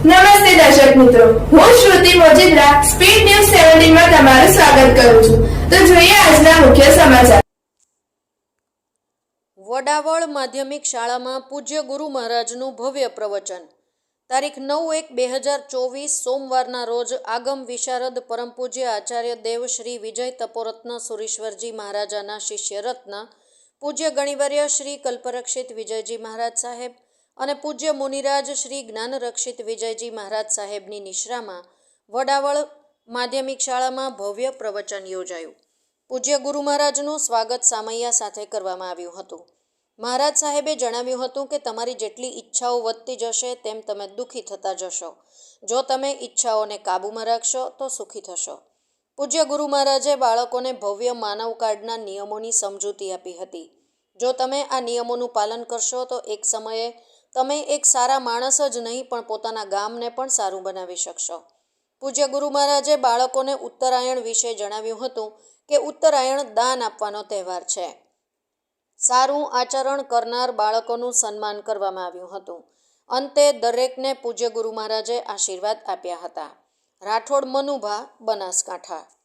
નમસ્તે દર્શક મિત્રો. હું શ્રુતિ મોજીદ્રા સ્પીડ ન્યૂઝ સેવન્ટીનમાં તમારું સ્વાગત કરું છું. તો જોઈએ આજના મુખ્ય સમાચાર. વડાવળ માધ્યમિક શાળામાં પૂજ્ય ગુરુ મહારાજનું ભવ્ય પ્રવચન. તારીખ નવ એક બે હજાર ચોવીસ, સોમવારના રોજ આગમ વિશારદ પરમ પૂજ્ય આચાર્ય દેવ શ્રી વિજય તપોરત્ન સુરેશ્વરજી મહારાજાના શિષ્ય રત્ન પૂજ્ય ગણિવર્ય શ્રી કલ્પરક્ષિત વિજયજી મહારાજ સાહેબ અને પૂજ્ય મુનિરાજ શ્રી જ્ઞાનરક્ષિત વિજયજી મહારાજ સાહેબની નિશ્રામાં વડાવળ માધ્યમિક શાળામાં ભવ્ય પ્રવચન યોજાયું. પૂજ્ય ગુરુ મહારાજનું સ્વાગત સામૈયા સાથે કરવામાં આવ્યું હતું. મહારાજ સાહેબે જણાવ્યું હતું કે, તમારી જેટલી ઈચ્છાઓ વધતી જશે, તેમ તમે દુઃખી થતા જશો. જો તમે ઈચ્છાઓને કાબૂમાં રાખશો, તો સુખી થશો. પૂજ્ય ગુરુ મહારાજે બાળકોને ભવ્ય માનવ કાર્ડના નિયમોની સમજૂતી આપી હતી. જો તમે આ નિયમોનું પાલન કરશો, તો એક સમયે તમે એક સારા માણસ જ નહીં, પણ પોતાના ગામને પણ સારું બનાવી શકશો. પૂજ્ય ગુરુ મહારાજે બાળકોને ઉત્તરાયણ વિશે જણાવ્યું હતું કે ઉત્તરાયણ દાન આપવાનો તહેવાર છે. સારું આચરણ કરનાર બાળકોનું સન્માન કરવામાં આવ્યું હતું. અંતે દરેકને પૂજ્ય ગુરુ મહારાજે આશીર્વાદ આપ્યા હતા. રાઠોડ મનુભા બનાસકાંઠા.